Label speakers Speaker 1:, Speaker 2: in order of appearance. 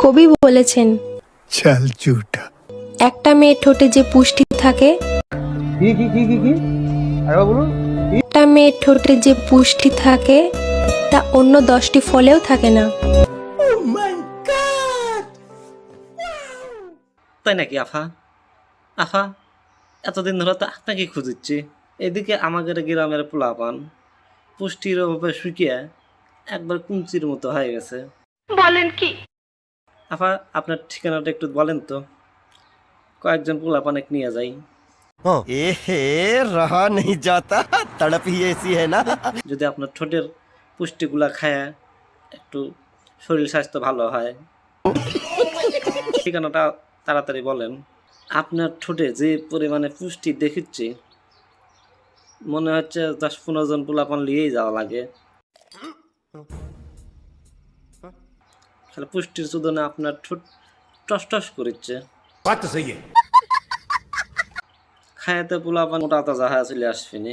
Speaker 1: কবি বলেছেন
Speaker 2: চাল
Speaker 1: একটা মেয়ে ঠোঁটে যে পুষ্টি থাকে একটা মেয়ে ঠোঁটে যে পুষ্টি থাকে তা অন্য দশটি ফলেও থাকে না।
Speaker 3: তাই নাকি আফা? আফা এতদিন ধরে তো আপনাকে খুঁজুচ্ছি এদিকে আমাদের গ্রামের পোলাপান পুষ্টির অভাবে শুকিয়ে একবার কুঞ্চির মতো হয়ে গেছে। বলেন কি? আপা আপনার ঠিকানাটা একটু বলেন তো। কয়েকজন পোলাপানেক নিয়ে যাই।
Speaker 4: রাহা নেই যাতা তড়প হি এসি না।
Speaker 3: যদি আপনার ঠোঁটের পুষ্টিগুলা খায় একটু শরীর স্বাস্থ্য ভালো হয়। ঠিকানাটা তাড়াতাড়ি বলেন। আপনার ঠোঁটে যে পরিমাণে পুষ্টি দেখিচ্ছি মনে হচ্ছে দশ পনেরো জন পোলাপান নিয়েই যাওয়া লাগে। তাহলে পুষ্টির চোদনে আপনার ঠোঁট টস টস করিচ্ছে। খায়াতে আপনার মোটা তাজা হয়ে চলে আসবেনি